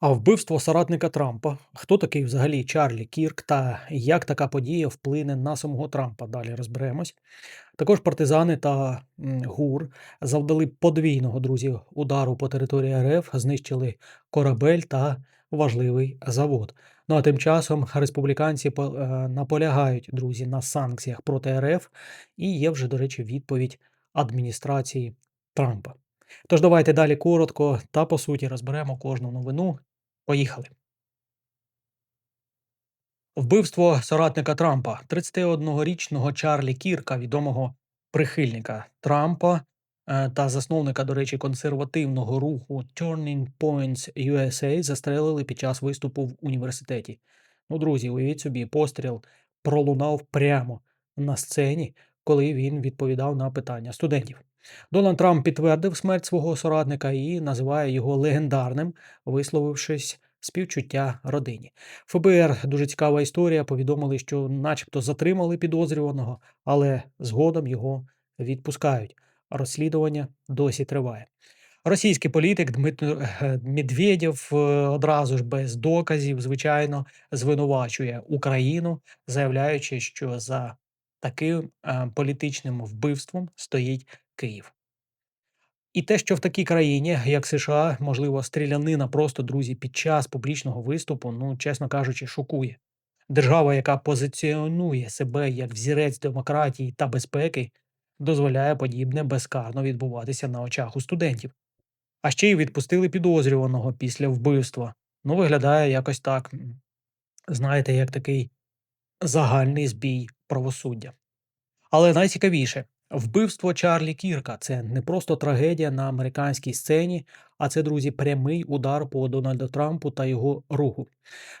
А вбивство соратника Трампа. Хто такий взагалі Чарлі Кірк та як така подія вплине на самого Трампа? Далі розберемось. Також партизани та ГУР завдали подвійного друзі удару по території РФ, знищили корабель та важливий завод. Ну а тим часом республіканці е, наполягають друзі на санкціях проти РФ, і є вже, до речі, відповідь адміністрації Трампа. Тож давайте далі коротко та по суті розберемо кожну новину. Поїхали. Вбивство соратника Трампа, 31-річного Чарлі Кірка, відомого прихильника Трампа е, та засновника, до речі, консервативного руху Turning Points USA застрелили під час виступу в університеті. Ну, друзі, уявіть собі, постріл пролунав прямо на сцені, коли він відповідав на питання студентів. Дональд Трамп підтвердив смерть свого соратника і називає його легендарним, висловившись співчуття родині. ФБР дуже цікава історія. Повідомили, що, начебто, затримали підозрюваного, але згодом його відпускають. Розслідування досі триває. Російський політик Дмитро е, Медведєв е, одразу ж без доказів, звичайно, звинувачує Україну, заявляючи, що за таким е, політичним вбивством стоїть Київ. І те, що в такій країні, як США, можливо, стрілянина просто друзі під час публічного виступу, ну чесно кажучи, шокує. Держава, яка позиціонує себе як взірець демократії та безпеки, дозволяє подібне безкарно відбуватися на очах у студентів. А ще й відпустили підозрюваного після вбивства. Ну, виглядає якось так, знаєте, як такий загальний збій правосуддя. Але найцікавіше, вбивство Чарлі Кірка це не просто трагедія на американській сцені, а це, друзі, прямий удар по Дональду Трампу та його руху.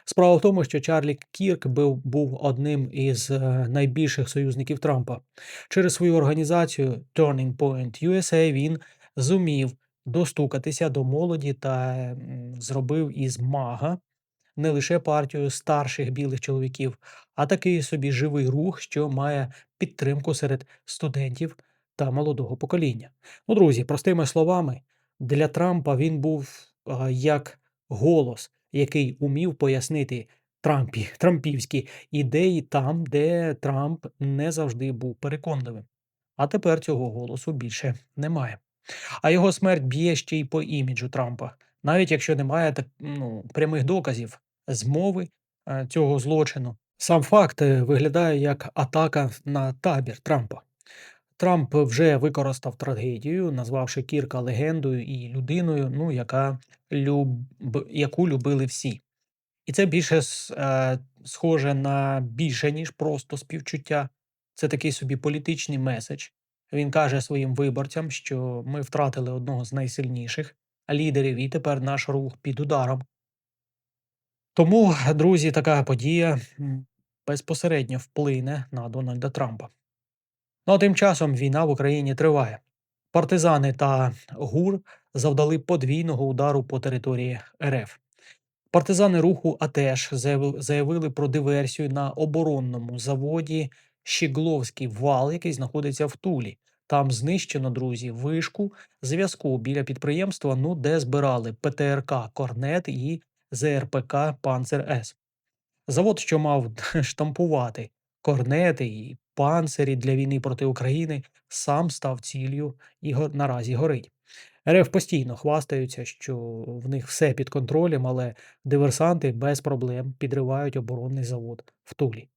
Справа в тому, що Чарлі Кірк був, одним із е, найбільших союзників Трампа. Через свою організацію Turning Point USA він зумів достукатися до молоді та зробив із мага не лише партію старших білих чоловіків, а такий собі живий рух, що має підтримку серед студентів та молодого покоління. Ну, друзі, простими словами, для Трампа він був а, як голос, який умів пояснити Трампі, трампівські ідеї там, де Трамп не завжди був переконливим. А тепер цього голосу більше немає. А його смерть б'є ще й по іміджу Трампа, навіть якщо немає так, ну, прямих доказів змови е, цього злочину. Сам факт е, виглядає як атака на табір Трампа. Трамп вже використав трагедію, назвавши Кірка легендою і людиною, ну, яка люб... яку любили всі. І це більше е, схоже на більше, ніж просто співчуття. Це такий собі політичний меседж. Він каже своїм виборцям, що ми втратили одного з найсильніших лідерів, і тепер наш рух під ударом. Тому, друзі, така подія безпосередньо вплине на Дональда Трампа. Ну а тим часом війна в Україні триває. Партизани та ГУР завдали подвійного удару по території РФ. Партизани руху АТЕШ заявили про диверсію на оборонному заводі Щігловський вал, який знаходиться в Тулі. Там знищено, друзі, вишку зв'язку біля підприємства, ну де збирали ПТРК Корнет і ЗРПК Панцер С. Завод, що мав штампувати корнети і панцирі для війни проти України, сам став ціллю і наразі горить. РФ постійно хвастаються, що в них все під контролем, але диверсанти без проблем підривають оборонний завод в Тулі.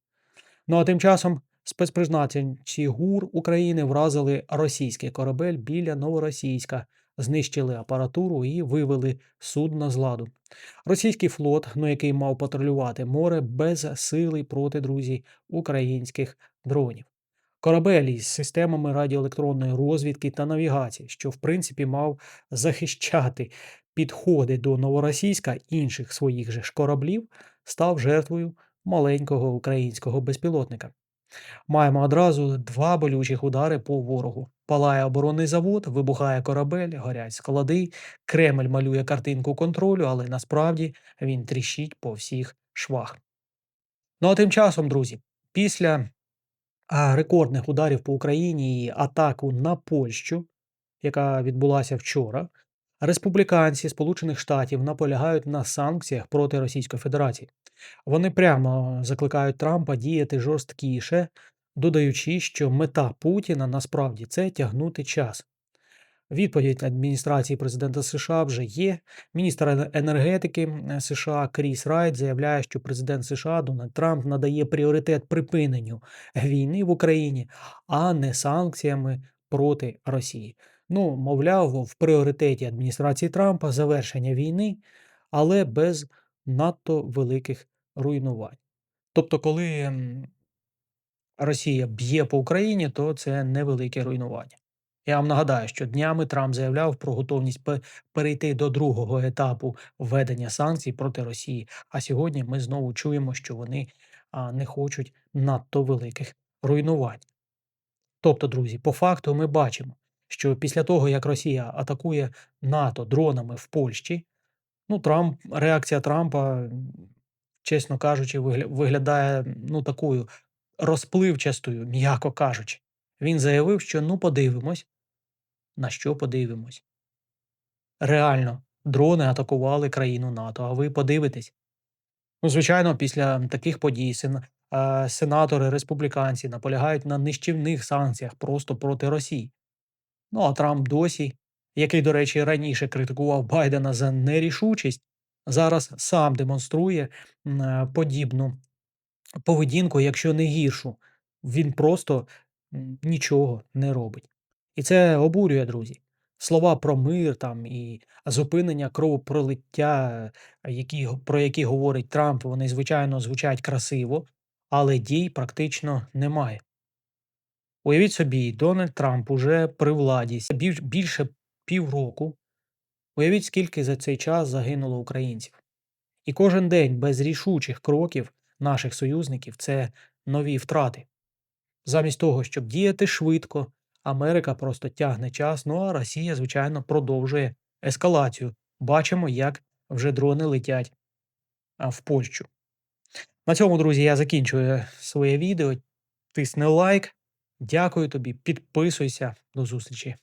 Ну а тим часом спецпризначенці ГУР України вразили російський корабель біля Новоросійська, знищили апаратуру і вивели судно з ладу. Російський флот, ну який мав патрулювати море, без сили проти друзі українських дронів. Корабель із системами радіоелектронної розвідки та навігації, що в принципі мав захищати підходи до Новоросійська інших своїх же ж кораблів, став жертвою маленького українського безпілотника. Маємо одразу два болючих удари по ворогу. Палає оборонний завод, вибухає корабель, горять склади. Кремль малює картинку контролю, але насправді він тріщить по всіх швах. Ну а тим часом, друзі, після рекордних ударів по Україні і атаку на Польщу, яка відбулася вчора, Республіканці Сполучених Штатів наполягають на санкціях проти Російської Федерації. Вони прямо закликають Трампа діяти жорсткіше, додаючи, що мета Путіна насправді це тягнути час. Відповідь адміністрації президента США вже є. Міністр енергетики США Кріс Райт заявляє, що президент США Дональд Трамп надає пріоритет припиненню війни в Україні, а не санкціями проти Росії. Ну, мовляв, в пріоритеті адміністрації Трампа завершення війни, але без надто великих руйнувань. Тобто, коли Росія б'є по Україні, то це невелике руйнування. Я вам нагадаю, що днями Трамп заявляв про готовність перейти до другого етапу введення санкцій проти Росії. А сьогодні ми знову чуємо, що вони не хочуть надто великих руйнувань. Тобто, друзі, по факту ми бачимо, що після того, як Росія атакує НАТО дронами в Польщі, ну, Трамп, реакція Трампа, чесно кажучи, вигля- виглядає ну, такою розпливчастою, м'яко кажучи. Він заявив, що ну подивимось, на що подивимось. Реально, дрони атакували країну НАТО, а ви подивитесь. Ну, звичайно, після таких подій сен, сенатори республіканці наполягають на нищівних санкціях просто проти Росії. Ну а Трамп досі, який, до речі, раніше критикував Байдена за нерішучість, зараз сам демонструє е, подібну поведінку, якщо не гіршу. Він просто нічого не робить. І це обурює, друзі. Слова про мир там і зупинення кровопролиття, які, про які говорить Трамп, вони, звичайно, звучать красиво, але дій практично немає. Уявіть собі, Дональд Трамп уже при владі більше півроку. Уявіть, скільки за цей час загинуло українців. І кожен день без рішучих кроків наших союзників це нові втрати. Замість того, щоб діяти швидко, Америка просто тягне час, ну а Росія, звичайно, продовжує ескалацію. Бачимо, як вже дрони летять в Польщу. На цьому, друзі, я закінчую своє відео. Тисни лайк. Дякую тобі, підписуйся. До зустрічі.